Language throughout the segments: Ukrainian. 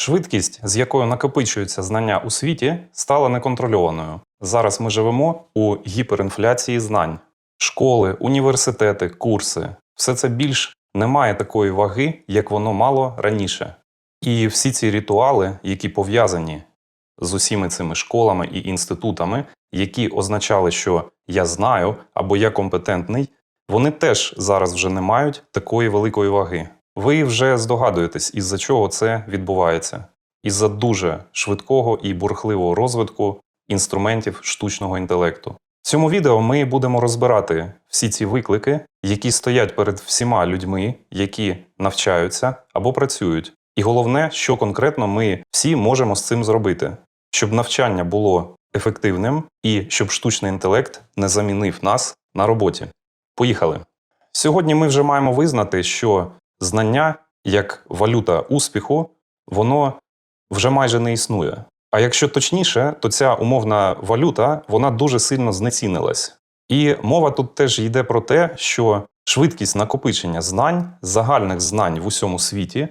Швидкість, з якою накопичуються знання у світі, стала неконтрольованою. Зараз ми живемо у гіперінфляції знань. Школи, університети, курси все це більш не має такої ваги, як воно мало раніше. І всі ці ритуали, які пов'язані з усіми цими школами і інститутами, які означали, що я знаю або я компетентний, вони теж зараз вже не мають такої великої ваги. Ви вже здогадуєтесь, із-за чого це відбувається. Із-за дуже швидкого і бурхливого розвитку інструментів штучного інтелекту. В цьому відео ми будемо розбирати всі ці виклики, які стоять перед всіма людьми, які навчаються або працюють. І головне, що конкретно ми всі можемо з цим зробити, щоб навчання було ефективним і щоб штучний інтелект не замінив нас на роботі. Поїхали. Сьогодні ми вже маємо визнати, що знання як валюта успіху, воно вже майже не існує. А якщо точніше, то ця умовна валюта вона дуже сильно знецінилась. І мова тут теж йде про те, що швидкість накопичення знань, загальних знань в усьому світі,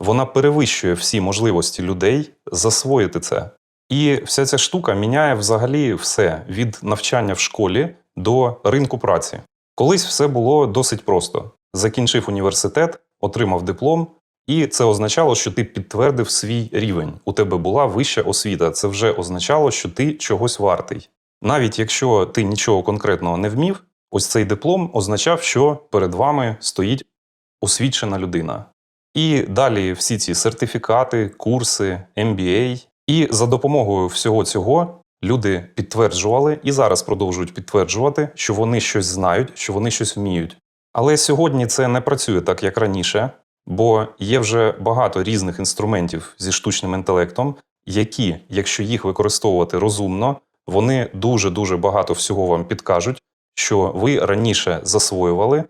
вона перевищує всі можливості людей засвоїти це. І вся ця штука міняє взагалі все від навчання в школі до ринку праці. Колись все було досить просто: закінчив університет, отримав диплом, і це означало, що ти підтвердив свій рівень. У тебе була вища освіта. Це вже означало, що ти чогось вартий. Навіть якщо ти нічого конкретного не вмів, ось цей диплом означав, що перед вами стоїть освічена людина. І далі всі ці сертифікати, курси, MBA. І за допомогою всього цього люди підтверджували і зараз продовжують підтверджувати, що вони щось знають, що вони щось вміють. Але сьогодні це не працює так, як раніше, бо є вже багато різних інструментів зі штучним інтелектом, які, якщо їх використовувати розумно, вони дуже дуже багато всього вам підкажуть, що ви раніше засвоювали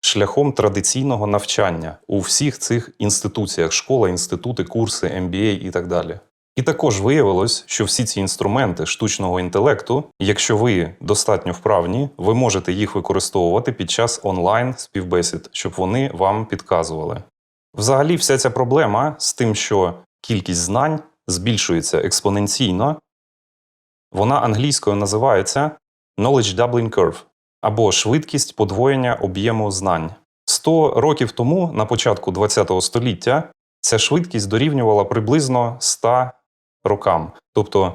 шляхом традиційного навчання у всіх цих інституціях: школа, інститути, курси, MBA і так далі. І також виявилось, що всі ці інструменти штучного інтелекту, якщо ви достатньо вправні, ви можете їх використовувати під час онлайн співбесід, щоб вони вам підказували. Взагалі, вся ця проблема з тим, що кількість знань збільшується експоненційно, вона англійською називається Knowledge Doubling Curve або швидкість подвоєння об'єму знань. 100 років тому, на початку ХХ століття, ця швидкість дорівнювала приблизно 100 рокам. Тобто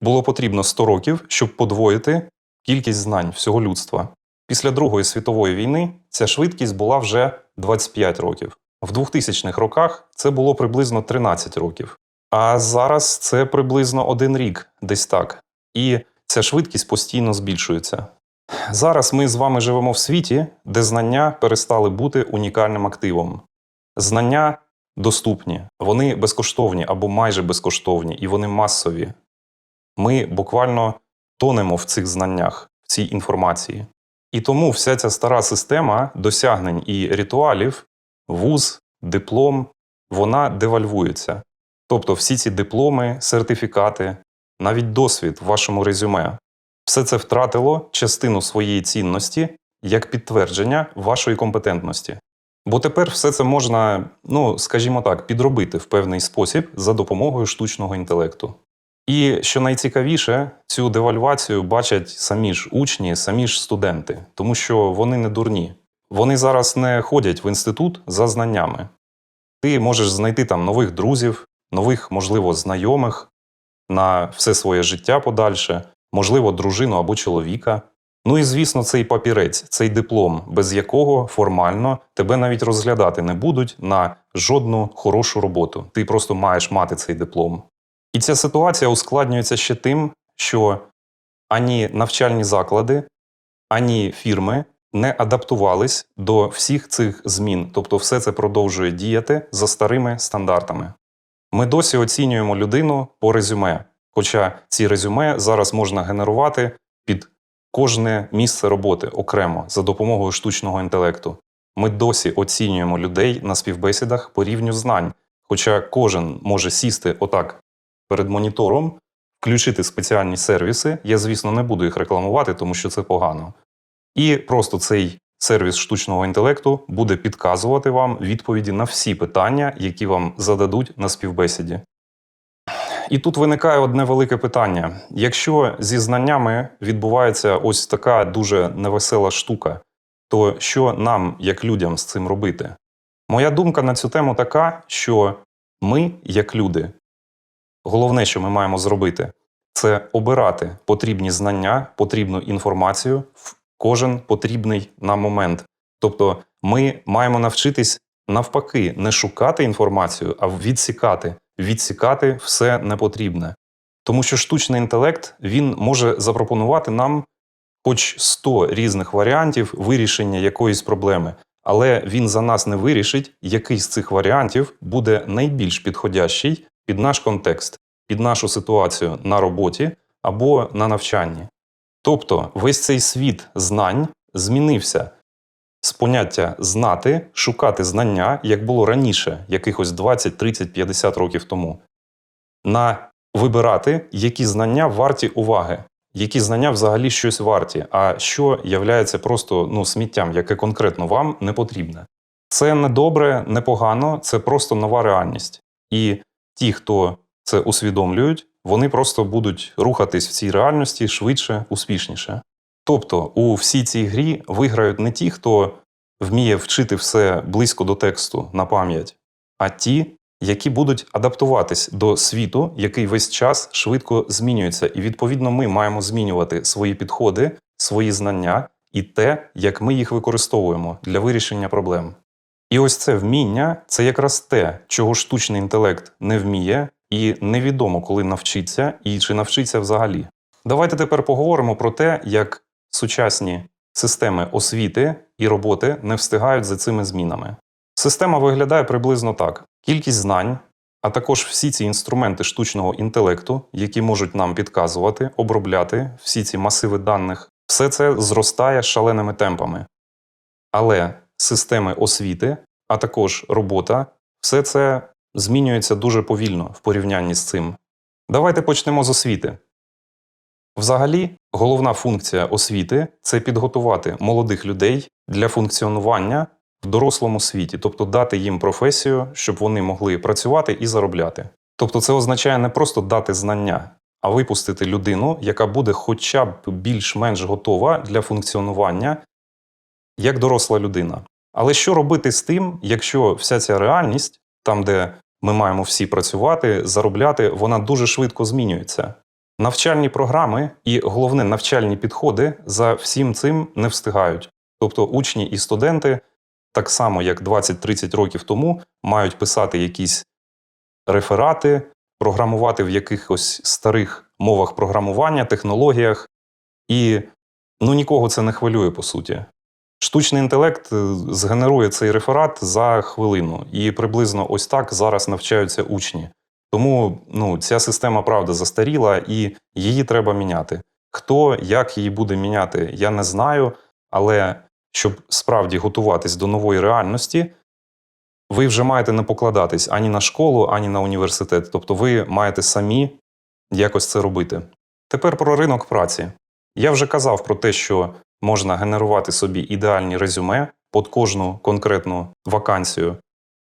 було потрібно 100 років, щоб подвоїти кількість знань всього людства. Після Другої світової війни ця швидкість була вже 25 років. В 2000-х роках це було приблизно 13 років. А зараз це приблизно один рік, десь так. І ця швидкість постійно збільшується. Зараз ми з вами живемо в світі, де знання перестали бути унікальним активом. Знання доступні, вони безкоштовні або майже безкоштовні, і вони масові. Ми буквально тонемо в цих знаннях, в цій інформації. І тому вся ця стара система досягнень і ритуалів, вуз, диплом, вона девальвується. Тобто всі ці дипломи, сертифікати, навіть досвід в вашому резюме, все це втратило частину своєї цінності як підтвердження вашої компетентності. Бо тепер все це можна, ну скажімо так, підробити в певний спосіб за допомогою штучного інтелекту. І що найцікавіше, цю девальвацію бачать самі ж учні, самі ж студенти, тому що вони не дурні. Вони зараз не ходять в інститут за знаннями. Ти можеш знайти там нових друзів, нових, можливо, знайомих на все своє життя подальше, можливо, дружину або чоловіка. Ну і звісно, цей папірець, цей диплом, без якого формально тебе навіть розглядати не будуть на жодну хорошу роботу. Ти просто маєш мати цей диплом. І ця ситуація ускладнюється ще тим, що ані навчальні заклади, ані фірми не адаптувались до всіх цих змін, тобто все це продовжує діяти за старими стандартами. Ми досі оцінюємо людину по резюме, хоча ці резюме зараз можна генерувати кожне місце роботи окремо за допомогою штучного інтелекту. Ми досі оцінюємо людей на співбесідах по рівню знань, хоча кожен може сісти отак перед монітором, включити спеціальні сервіси. Я, звісно, не буду їх рекламувати, тому що це погано. І просто цей сервіс штучного інтелекту буде підказувати вам відповіді на всі питання, які вам зададуть на співбесіді. І тут виникає одне велике питання: якщо зі знаннями відбувається ось така дуже невесела штука, то що нам, як людям, з цим робити? Моя думка на цю тему така, що ми, як люди, головне, що ми маємо зробити, це обирати потрібні знання, потрібну інформацію в кожен потрібний нам момент. Тобто, ми маємо навчитись навпаки не шукати інформацію, а відсікати, відсікати все непотрібне. Тому що штучний інтелект він може запропонувати нам хоч 100 різних варіантів вирішення якоїсь проблеми, але він за нас не вирішить, який з цих варіантів буде найбільш підходящий під наш контекст, під нашу ситуацію на роботі або на навчанні. Тобто весь цей світ знань змінився з поняття знати, шукати знання, як було раніше, якихось 20, 30, 50 років тому, на вибирати, які знання варті уваги, які знання взагалі щось варті, а що являється просто ну, сміттям, яке конкретно вам не потрібне. Це не добре, не погано, це просто нова реальність. І ті, хто це усвідомлюють, вони просто будуть рухатись в цій реальності швидше, успішніше. Тобто у всій цій грі виграють не ті, хто вміє вчити все близько до тексту на пам'ять, а ті, які будуть адаптуватись до світу, який весь час швидко змінюється. І відповідно ми маємо змінювати свої підходи, свої знання і те, як ми їх використовуємо для вирішення проблем. І ось це вміння це якраз те, чого штучний інтелект не вміє, і невідомо, коли навчиться і чи навчиться взагалі. Давайте тепер поговоримо про те, як сучасні системи освіти і роботи не встигають за цими змінами. Система виглядає приблизно так: кількість знань, а також всі ці інструменти штучного інтелекту, які можуть нам підказувати, обробляти всі ці масиви даних, все це зростає шаленими темпами. Але системи освіти, а також робота, все це змінюється дуже повільно в порівнянні з цим. Давайте почнемо з освіти. Взагалі, головна функція освіти це підготувати молодих людей для функціонування в дорослому світі, тобто дати їм професію, щоб вони могли працювати і заробляти. Тобто, це означає не просто дати знання, а випустити людину, яка буде хоча б більш-менш готова для функціонування як доросла людина. Але що робити з тим, якщо вся ця реальність, там, де ми маємо всі працювати, заробляти, вона дуже швидко змінюється. Навчальні програми і головне навчальні підходи за всім цим не встигають. Тобто учні і студенти, так само як 20-30 років тому, мають писати якісь реферати, програмувати в якихось старих мовах програмування, технологіях, і ну, нікого це не хвилює по суті. Штучний інтелект е, згенерує цей реферат за хвилину, і приблизно ось так зараз навчаються учні. Тому ну, ця система правда застаріла і її треба міняти. Хто як її буде міняти, я не знаю. Але щоб справді готуватись до нової реальності, ви вже маєте не покладатись ані на школу, ані на університет. Тобто ви маєте самі якось це робити. Тепер про ринок праці. Я вже казав про те, що можна генерувати собі ідеальні резюме під кожну конкретну вакансію.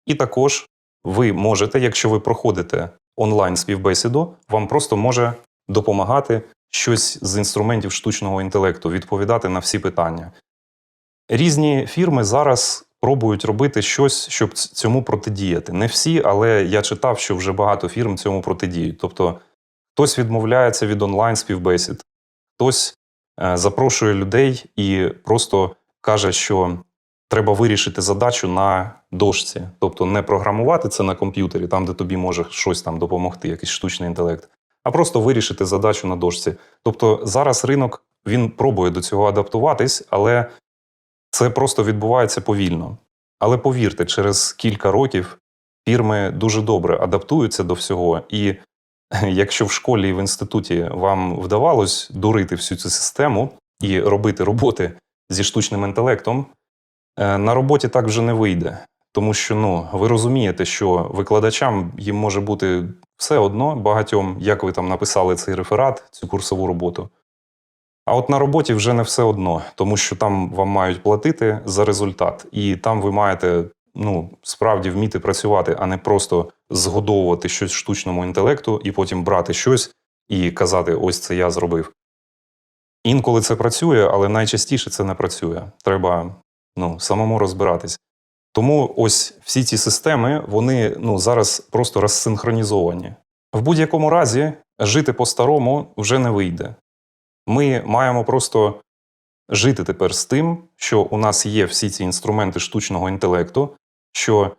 І також ви можете, якщо ви проходите онлайн співбесіду, вам просто може допомагати щось з інструментів штучного інтелекту, відповідати на всі питання. Різні фірми зараз пробують робити щось, щоб цьому протидіяти. Не всі, але я читав, що вже багато фірм цьому протидіють. Тобто хтось відмовляється від онлайн співбесід, хтось е, запрошує людей і просто каже, що треба вирішити задачу на дошці, тобто не програмувати це на комп'ютері, там, де тобі може щось там допомогти, якийсь штучний інтелект, а просто вирішити задачу на дошці. Тобто зараз ринок він пробує до цього адаптуватись, але це просто відбувається повільно. Але повірте, через кілька років фірми дуже добре адаптуються до всього. І якщо в школі і в інституті вам вдавалось дурити всю цю систему і робити роботи зі штучним інтелектом, е, на роботі так вже не вийде. Тому що ну, ви розумієте, що викладачам їм може бути все одно багатьом, як ви там написали цей реферат, цю курсову роботу. А от на роботі вже не все одно, тому що там вам мають платити за результат, і там ви маєте ну, справді вміти працювати, а не просто згодовувати щось штучному інтелекту і потім брати щось і казати: ось це я зробив. Інколи це працює, але найчастіше це не працює. Треба ну, самому розбиратись. Тому ось всі ці системи вони ну, зараз просто розсинхронізовані. В будь-якому разі жити по-старому вже не вийде. Ми маємо просто жити тепер з тим, що у нас є всі ці інструменти штучного інтелекту, що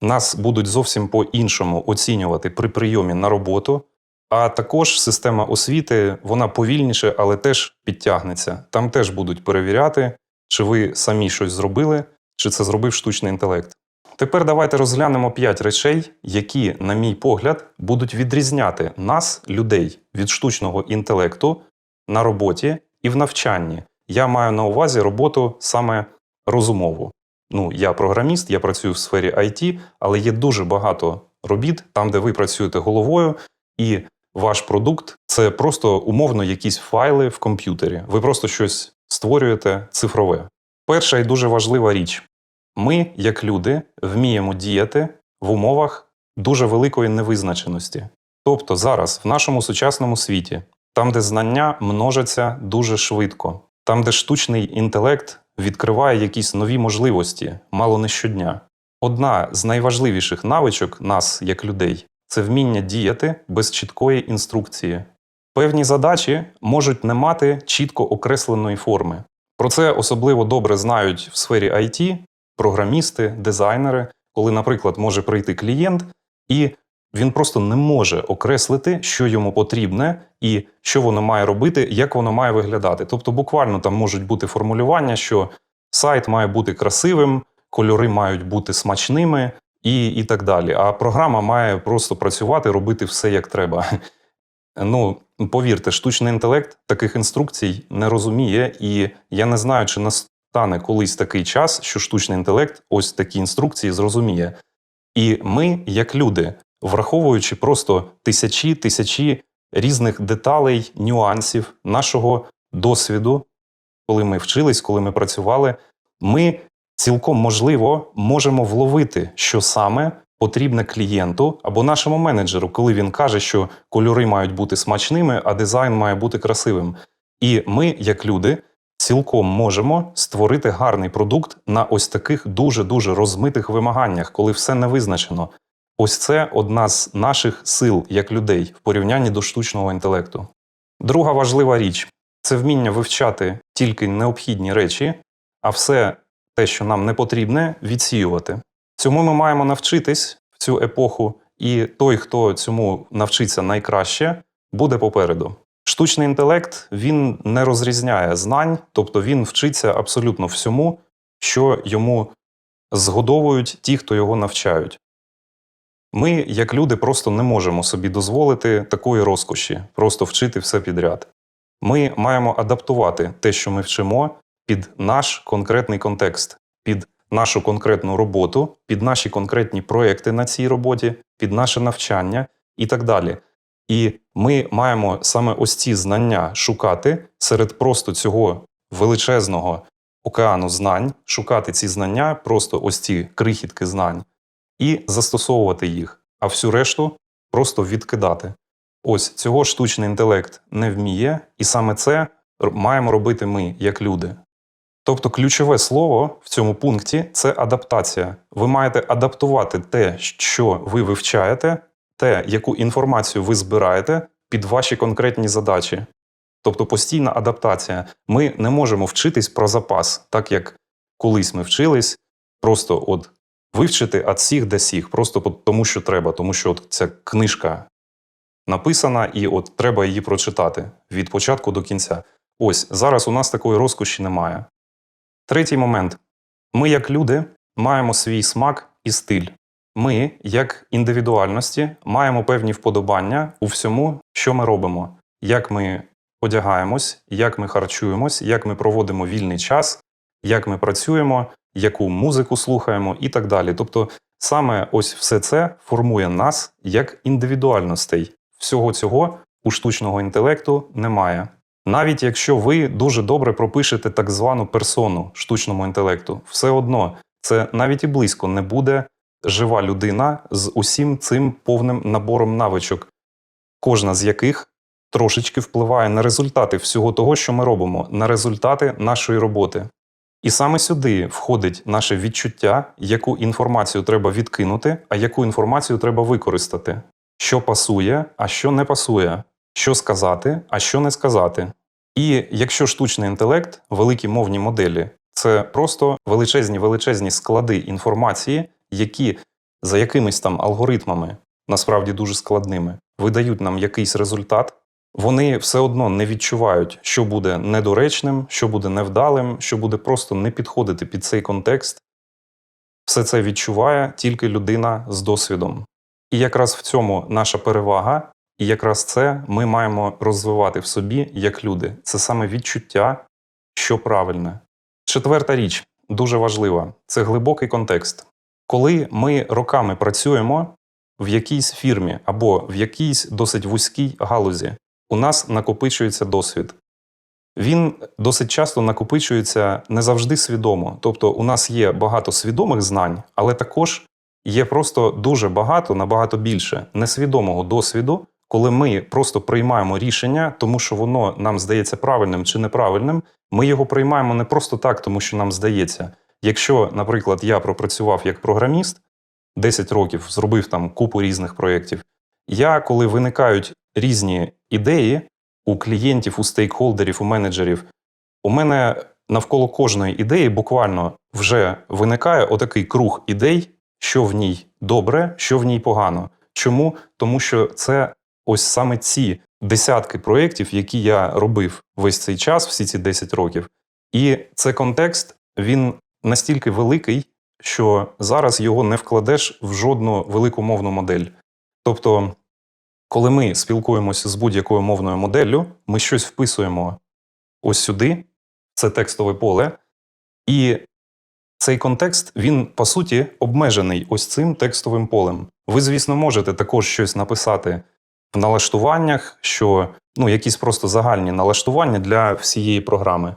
нас будуть зовсім по-іншому оцінювати при прийомі на роботу. А також система освіти вона повільніше, але теж підтягнеться. Там теж будуть перевіряти, чи ви самі щось зробили, чи це зробив штучний інтелект. Тепер давайте розглянемо п'ять речей, які, на мій погляд, будуть відрізняти нас, людей, від штучного інтелекту на роботі і в навчанні. Я маю на увазі роботу саме розумову. Ну, я програміст, я працюю в сфері IT, але є дуже багато робіт там, де ви працюєте головою, і ваш продукт це просто умовно якісь файли в комп'ютері. Ви просто щось створюєте цифрове. Перша і дуже важлива річ: ми, як люди, вміємо діяти в умовах дуже великої невизначеності. Тобто зараз, в нашому сучасному світі, там, де знання множаться дуже швидко, там, де штучний інтелект відкриває якісь нові можливості, мало не щодня. Одна з найважливіших навичок нас, як людей, це вміння діяти без чіткої інструкції. Певні задачі можуть не мати чітко окресленої форми. Про це особливо добре знають в сфері IT програмісти, дизайнери, коли, наприклад, може прийти клієнт, і він просто не може окреслити, що йому потрібне, і що воно має робити, як воно має виглядати. Тобто, буквально там можуть бути формулювання, що сайт має бути красивим, кольори мають бути смачними. І, і так далі. А програма має просто працювати, робити все як треба. Ну, повірте, штучний інтелект таких інструкцій не розуміє, і я не знаю, чи настане колись такий час, що штучний інтелект ось такі інструкції зрозуміє. І ми, як люди, враховуючи просто тисячі тисячі різних деталей, нюансів нашого досвіду, коли ми вчились, коли ми працювали, ми цілком можливо можемо вловити, що саме потрібне клієнту або нашому менеджеру, коли він каже, що кольори мають бути смачними, а дизайн має бути красивим. І ми, як люди, цілком можемо створити гарний продукт на ось таких дуже дуже розмитих вимаганнях, коли все не визначено. Ось це одна з наших сил як людей в порівнянні до штучного інтелекту. Друга важлива річ це вміння вивчати тільки необхідні речі, а все те, що нам не потрібне, відсіювати. Цьому ми маємо навчитись в цю епоху, і той, хто цьому навчиться найкраще, буде попереду. Штучний інтелект він не розрізняє знань, тобто він вчиться абсолютно всьому, що йому згодовують ті, хто його навчають. Ми, як люди, просто не можемо собі дозволити такої розкоші, просто вчити все підряд. Ми маємо адаптувати те, що ми вчимо, під наш конкретний контекст, під нашу конкретну роботу, під наші конкретні проекти на цій роботі, під наше навчання і так далі. І ми маємо саме ось ці знання шукати серед просто цього величезного океану знань, шукати ці знання, просто ось ці крихітки знань, і застосовувати їх, а всю решту просто відкидати. Ось цього штучний інтелект не вміє, і саме це маємо робити ми, як люди. Тобто ключове слово в цьому пункті це адаптація. Ви маєте адаптувати те, що ви вивчаєте, те, яку інформацію ви збираєте під ваші конкретні задачі. Тобто постійна адаптація. Ми не можемо вчитись про запас, так як колись ми вчились, просто от вивчити от всіх до сіх, просто тому, що треба, тому що от ця книжка написана, і от треба її прочитати від початку до кінця. Ось зараз у нас такої розкоші немає. Третій момент: ми, як люди, маємо свій смак і стиль. Ми, як індивідуальності, маємо певні вподобання у всьому, що ми робимо, як ми одягаємось, як ми харчуємось, як ми проводимо вільний час, як ми працюємо, яку музику слухаємо і так далі. Тобто, саме ось все це формує нас як індивідуальностей. Всього цього у штучного інтелекту немає. Навіть якщо ви дуже добре пропишете так звану персону штучному інтелекту, все одно це навіть і близько не буде жива людина з усім цим повним набором навичок, кожна з яких трошечки впливає на результати всього того, що ми робимо, на результати нашої роботи. І саме сюди входить наше відчуття, яку інформацію треба відкинути, а яку інформацію треба використати, що пасує, а що не пасує, що сказати, а що не сказати. І якщо штучний інтелект, великі мовні моделі це просто величезні величезні склади інформації, які за якимись там алгоритмами, насправді дуже складними, видають нам якийсь результат, вони все одно не відчувають, що буде недоречним, що буде невдалим, що буде просто не підходити під цей контекст. Все це відчуває тільки людина з досвідом. І якраз в цьому наша перевага, і якраз це ми маємо розвивати в собі як люди. Це саме відчуття, що правильне. Четверта річ дуже важлива це глибокий контекст. Коли ми роками працюємо в якійсь фірмі або в якійсь досить вузькій галузі, у нас накопичується досвід. Він досить часто накопичується не завжди свідомо. Тобто, у нас є багато свідомих знань, але також є просто дуже багато, набагато більше несвідомого досвіду, коли ми просто приймаємо рішення, тому що воно нам здається правильним чи неправильним. Ми його приймаємо не просто так, тому що нам здається. Якщо, наприклад, я пропрацював як програміст 10 років, зробив там купу різних проєктів, я, коли виникають різні ідеї у клієнтів, у стейкхолдерів, у менеджерів, у мене навколо кожної ідеї буквально вже виникає отакий круг ідей, що в ній добре, що в ній погано. Чому? Тому що це ось саме ці десятки проєктів, які я робив весь цей час, всі ці 10 років. І це контекст, він настільки великий, що зараз його не вкладеш в жодну велику мовну модель. Тобто, коли ми спілкуємося з будь-якою мовною моделлю, ми щось вписуємо ось сюди, це текстове поле, і цей контекст, він по суті обмежений ось цим текстовим полем. Ви, звісно, можете також щось написати в налаштуваннях, що ну, якісь просто загальні налаштування для всієї програми.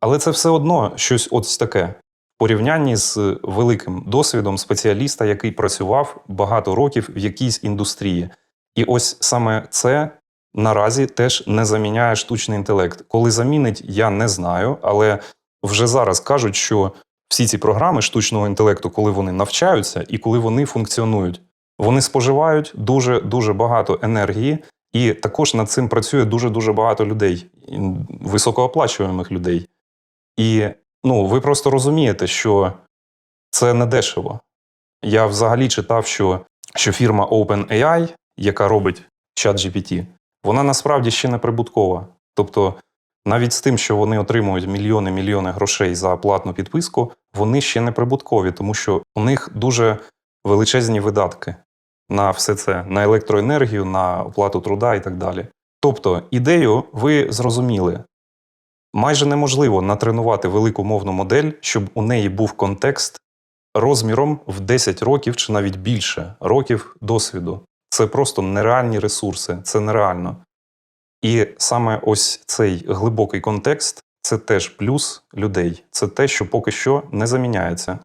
Але це все одно щось ось таке в порівнянні з великим досвідом спеціаліста, який працював багато років в якійсь індустрії. І ось саме це наразі теж не заміняє штучний інтелект. Коли замінить, я не знаю, але вже зараз кажуть, що всі ці програми штучного інтелекту, коли вони навчаються і коли вони функціонують, вони споживають дуже дуже багато енергії, і також над цим працює дуже дуже багато людей, і високооплачуємих людей. І ну, ви просто розумієте, що це не дешево. Я взагалі читав, що, що фірма OpenAI, яка робить ChatGPT, вона насправді ще не прибуткова. Тобто, навіть з тим, що вони отримують мільйони-мільйони грошей за платну підписку, вони ще не прибуткові, тому що у них дуже величезні видатки на все це, на електроенергію, на оплату труда і так далі. Тобто, ідею ви зрозуміли. Майже неможливо натренувати велику мовну модель, щоб у неї був контекст розміром в 10 років чи навіть більше років досвіду. Це просто нереальні ресурси, це нереально. І саме ось цей глибокий контекст це теж плюс людей, це те, що поки що не заміняється.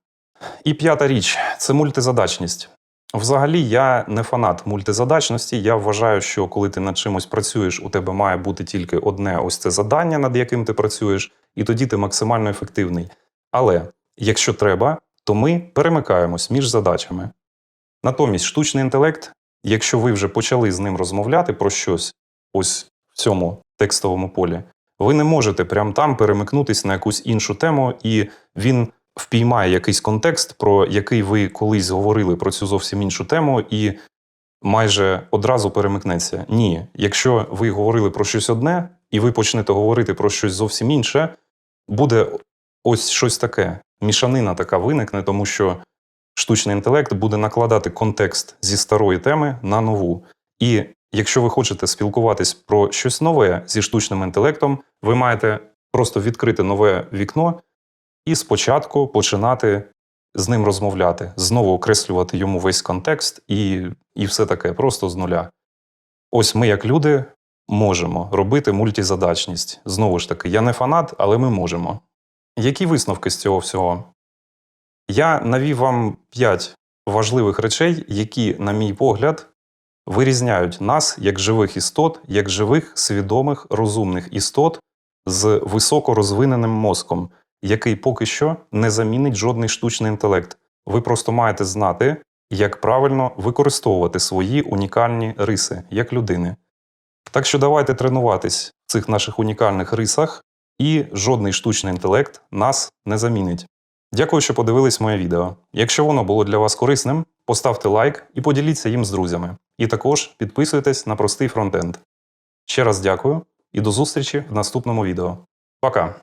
І п'ята річ це мультизадачність. Взагалі, я не фанат мультизадачності. Я вважаю, що коли ти над чимось працюєш, у тебе має бути тільки одне ось це завдання, над яким ти працюєш, і тоді ти максимально ефективний. Але якщо треба, то ми перемикаємось між задачами. Натомість, штучний інтелект, якщо ви вже почали з ним розмовляти про щось, ось в цьому текстовому полі, ви не можете прямо там перемикнутися на якусь іншу тему, і він впіймає якийсь контекст, про який ви колись говорили про цю зовсім іншу тему, і майже одразу перемикнеться. Ні, якщо ви говорили про щось одне, і ви почнете говорити про щось зовсім інше, буде ось щось таке. Мішанина така виникне, тому що штучний інтелект буде накладати контекст зі старої теми на нову. І якщо ви хочете спілкуватись про щось нове зі штучним інтелектом, ви маєте просто відкрити нове вікно і спочатку починати з ним розмовляти, знову окреслювати йому весь контекст і, і все таке, просто з нуля. Ось ми, як люди, можемо робити мультизадачність. Знову ж таки, я не фанат, але ми можемо. Які висновки з цього всього? Я навів вам 5 важливих речей, які, на мій погляд, вирізняють нас як живих істот, як живих, свідомих, розумних істот з високорозвиненим мозком, який поки що не замінить жодний штучний інтелект. Ви просто маєте знати, як правильно використовувати свої унікальні риси як людини. Так що давайте тренуватись в цих наших унікальних рисах, і жодний штучний інтелект нас не замінить. Дякую, що подивились моє відео. Якщо воно було для вас корисним, поставте лайк і поділіться їм з друзями. І також підписуйтесь на простий фронтенд. Ще раз дякую і до зустрічі в наступному відео. Пока!